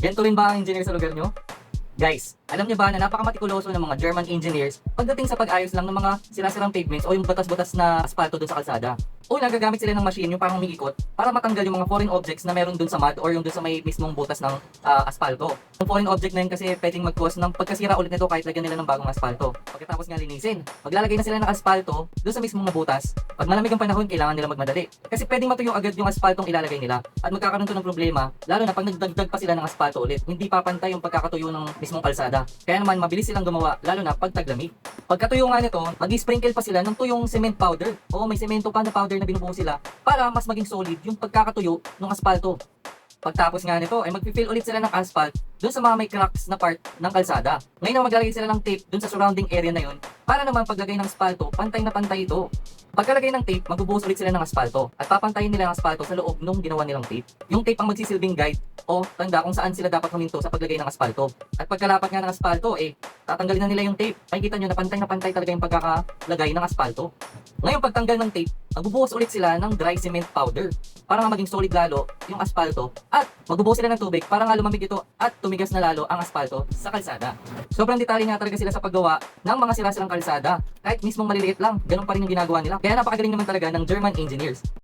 Ganito rin ba ang engineer sa lugar nyo? Guys, alam niyo ba na napakamatikuloso ng mga German engineers pagdating sa pag-ayos lang ng mga sirasirang pavements o yung batas-batas na asfalto doon sa kalsada? Una, gagamit sila ng machine, yung parang umiikot, para matanggal yung mga foreign objects na meron doon sa mud or yung doon sa may mismong butas ng ah, asfalto. Yung foreign object na yun kasi pwedeng mag-cause ng pagkasira ulit nito kahit lagyan nila ng bagong asfalto. Pagkatapos nga linisin, maglalagay na sila ng asfalto doon sa mismong butas. Pag malamig ang panahon, kailangan nila magmadali. Kasi pwedeng matuyo agad yung asfaltong ilalagay nila at magkakaroon to ng problema, lalo na pag nagdagdag pa sila ng asfalto ulit. Hindi papantay yung pagkakatuyo ng mismong kalsada. Kaya naman, mabilis silang gumawa, lalo na pag taglamig. Pagkatuyo nga nito, mag-sprinkle pa sila ng tuyong cement powder. Oo, may semento pa na powder na binubuo sila para mas maging solid yung pagkakatuyo ng asfalto. Pagtapos nga nito, ay mag-fill ulit sila ng asphalt doon sa mga may cracks na part ng kalsada. Ngayon na maglalagay sila ng tape doon sa surrounding area na yon para naman paglagay ng asfalto, pantay na pantay ito. Pagkalagay ng tape, magbubuhos ulit sila ng asfalto at papantayin nila ang asfalto sa loob nung ginawa nilang tape. Yung tape ang magsisilbing guide o tanda kung saan sila dapat huminto sa paglagay ng asfalto. At pagkalapat nga ng asfalto, eh, tatanggalin na nila yung tape. Makikita nyo na pantay na pantay talaga yung pagkakalagay ng asfalto. Ngayon pagtanggal ng tape, magbubuhos ulit sila ng dry cement powder para nga maging solid lalo yung asfalto at magbubuhos sila ng tubig para nga lumamig ito at tumigas na lalo ang asfalto sa kalsada. Sobrang detalye nga talaga sila sa paggawa ng mga sirasirang kalsada. Kahit mismong maliliit lang, ganun pa rin yung ginagawa nila. Kaya napakagaling naman talaga ng German engineers.